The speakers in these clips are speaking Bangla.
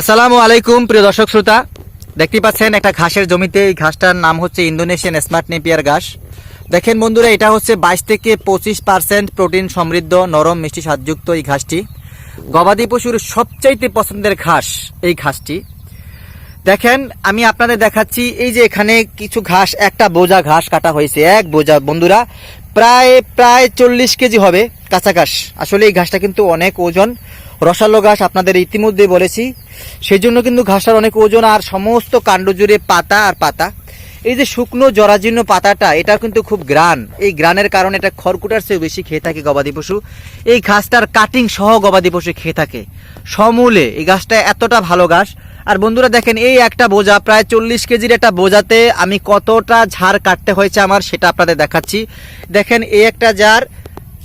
আসসালামু আলাইকুম, প্রিয় দর্শক শ্রোতা। দেখতে পাচ্ছেন একটা ঘাসের জমিতে। এই ঘাসটার নাম হচ্ছে ইন্দোনেশিয়ান স্মার্ট নেপিয়ার ঘাস। দেখেন বন্ধুরা, এটা হচ্ছে বাইশ থেকে পঁচিশ পার্সেন্ট প্রোটিন সমৃদ্ধ, নরম, মিষ্টি, স্বাদযুক্ত এই ঘাসটি। গবাদি পশুর সবচাইতে পছন্দের ঘাস এই ঘাসটি। দেখেন, আমি আপনাদের দেখাচ্ছি, এই যে এখানে কিছু ঘাস, একটা বোঝা ঘাস কাটা হয়েছে, এক বোঝা। বন্ধুরা, প্রায় প্রায় চল্লিশ কেজি হবে কাঁচা ঘাস। আসলে এই ঘাসটা কিন্তু অনেক ওজন রসালো ঘাস আপনাদের ইতিমধ্যে বলেছি। সেই জন্য কিন্তু ঘাসটার অনেক ওজন আর সমস্ত কাণ্ড জুড়ে পাতা আর পাতা। এই যে শুকনো জরাজীর্ণ পাতাটা এটা কিন্তু খুব গ্রান। এই গ্রানের কারণে এটা খড়কুটার চেয়ে বেশি খেয়ে থাকে গবাদি পশু। এই ঘাসটার কাটিং সহ গবাদি পশু খেয়ে থাকে। সমূলে এই গাছটা এতটা ভালো ঘাস। আর বন্ধুরা দেখেন, এই একটা বোঝা, প্রায় চল্লিশ কেজির একটা বোঝাতে আমি কতটা ঝাড় কাটতে হয়েছে আমার সেটা আপনাদের দেখাচ্ছি। দেখেন এই একটা জার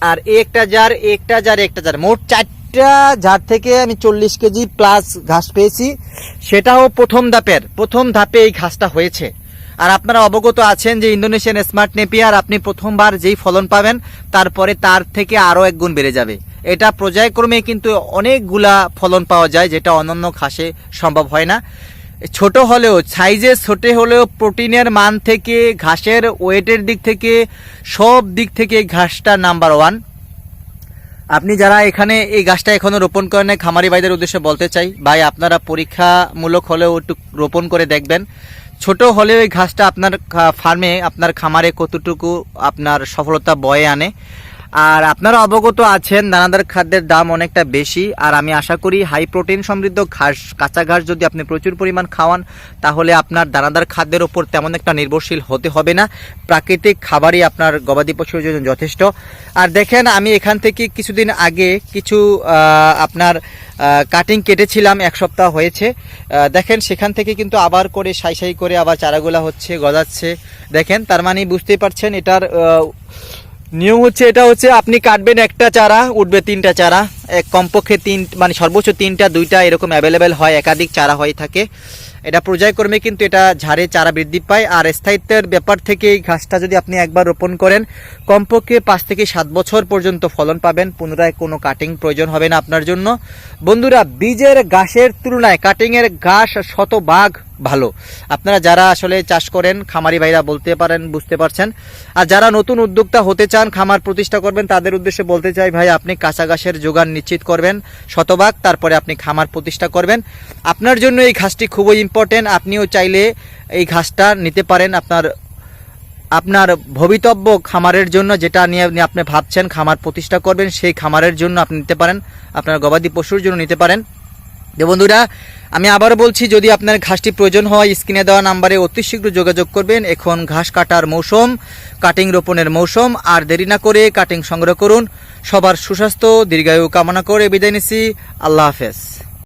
আর একটা জার একটা জার একটা জার মোট চারটা ঝাড় থেকে আমি চল্লিশ কেজি প্লাস ঘাস পেয়েছি। সেটাও প্রথম ধাপের। প্রথম ধাপে এই ঘাসটা হয়েছে। আর আপনারা অবগত আছেন যে ইন্দোনেশিয়ান স্মার্ট নেপিয়ার আপনি প্রথমবার যেই ফলন পাবেন, তারপরে তার থেকে আরও এক গুণ বেড়ে যাবে। এটা পর্যায়ক্রমে কিন্তু অনেকগুলা ফলন পাওয়া যায়, যেটা অন্যান্য ঘাসে সম্ভব হয় না। ছোট হলেও, সাইজে ছোটে হলেও প্রোটিনের মান থেকে, ঘাসের ওয়েটের দিক থেকে, সব দিক থেকে ঘাসটা নাম্বার ওয়ান আপনি যারা এখানে এই গাছটা এখনও রোপণ করেন খামারি ভাইদের উদ্দেশ্যে বলতে চাই, ভাই, আপনারা পরীক্ষামূলক হলেও একটু রোপণ করে দেখবেন। ছোট হলেও এই ঘাসটা আপনার ফার্মে আপনার খামারে কতটুকু আপনার সফলতা বয়ে আনে। আর আপনারা অবগত আছেন, দানাদার খাদ্যের দাম অনেকটা বেশি। আর আমি আশা করি হাই প্রোটিন সমৃদ্ধ ঘাস, কাঁচা ঘাস যদি আপনি প্রচুর পরিমাণ খাওয়ান, তাহলে আপনার দানাদার খাদ্যের ওপর তেমন একটা নির্ভরশীল হতে হবে না। প্রাকৃতিক খাবারই আপনার গবাদি পশুর জন্য যথেষ্ট। আর দেখেন, আমি এখান থেকে কিছুদিন আগে কিছু আপনার কাটিং কেটেছিলাম, এক সপ্তাহ হয়েছে। দেখেন, সেখান থেকে কিন্তু আবার করে, সাই সাই করে আবার চারাগুলা হচ্ছে, গজাচ্ছে। দেখেন, তার মানে বুঝতেই পারছেন, এটার নিয়ম হচ্ছে, এটা হচ্ছে আপনি কাটবেন একটা চারা, উঠবে তিনটা চারা। এক কমপক্ষে তিন মানে সর্বোচ্চ তিনটা, দুইটা এরকম অ্যাভেলেবেল হয়, একাধিক চারা হয়ে থাকে। এটা পর্যায়ক্রমে কিন্তু এটা ঝাড়ে চারা বৃদ্ধি পায়। আর স্থায়িত্বের ব্যাপার থেকে এই ঘাসটা যদি আপনি একবার রোপণ করেন, কমপক্ষে পাঁচ থেকে সাত বছর পর্যন্ত ফলন পাবেন। পুনরায় কোনো কাটিং প্রয়োজন হবে না আপনার জন্য। বন্ধুরা, বীজের ঘাসের তুলনায় কাটিংয়ের ঘাস শতভাগ ভালো। আপনারা যারা আসলে চাষ করেন, খামারি ভাইরা বলতে পারেন, বুঝতে পারছেন। আর যারা নতুন উদ্যোক্তা হতে চান, খামার প্রতিষ্ঠা করবেন, তাদের উদ্দেশ্যে বলতে চাই, ভাই, আপনি কাঁচা ঘাসের যোগান নিশ্চিত করবেন, শতভাগ, তারপরে আপনি খামার প্রতিষ্ঠা করবেন। আপনার জন্য এই ঘাসটি খুবই ইম্পর্টেন্ট আপনিও চাইলে এই ঘাসটা নিতে পারেন আপনার আপনার ভবিতব্য খামারের জন্য যেটা নিয়ে আপনি ভাবছেন, খামার প্রতিষ্ঠা করবেন, সেই খামারের জন্য আপনি নিতে পারেন। আপনার গবাদি পশুর জন্য নিতে পারেন। যে বন্ধুরা আমি আবার বলছি, যদি আপনার ঘাসটি প্রয়োজন হয়, স্ক্রিনে দেওয়া নাম্বারে অতি শীঘ্র যোগাযোগ করবেন। এখন ঘাস কাটার মৌসুম, কাটিং রোপণের মৌসুম, আর দেরি না করে কাটিং সংগ্রহ করুন। সবার সুস্বাস্থ্য, দীর্ঘায়ু কামনা করে বিদায় নিছি আল্লাহ হাফেজ।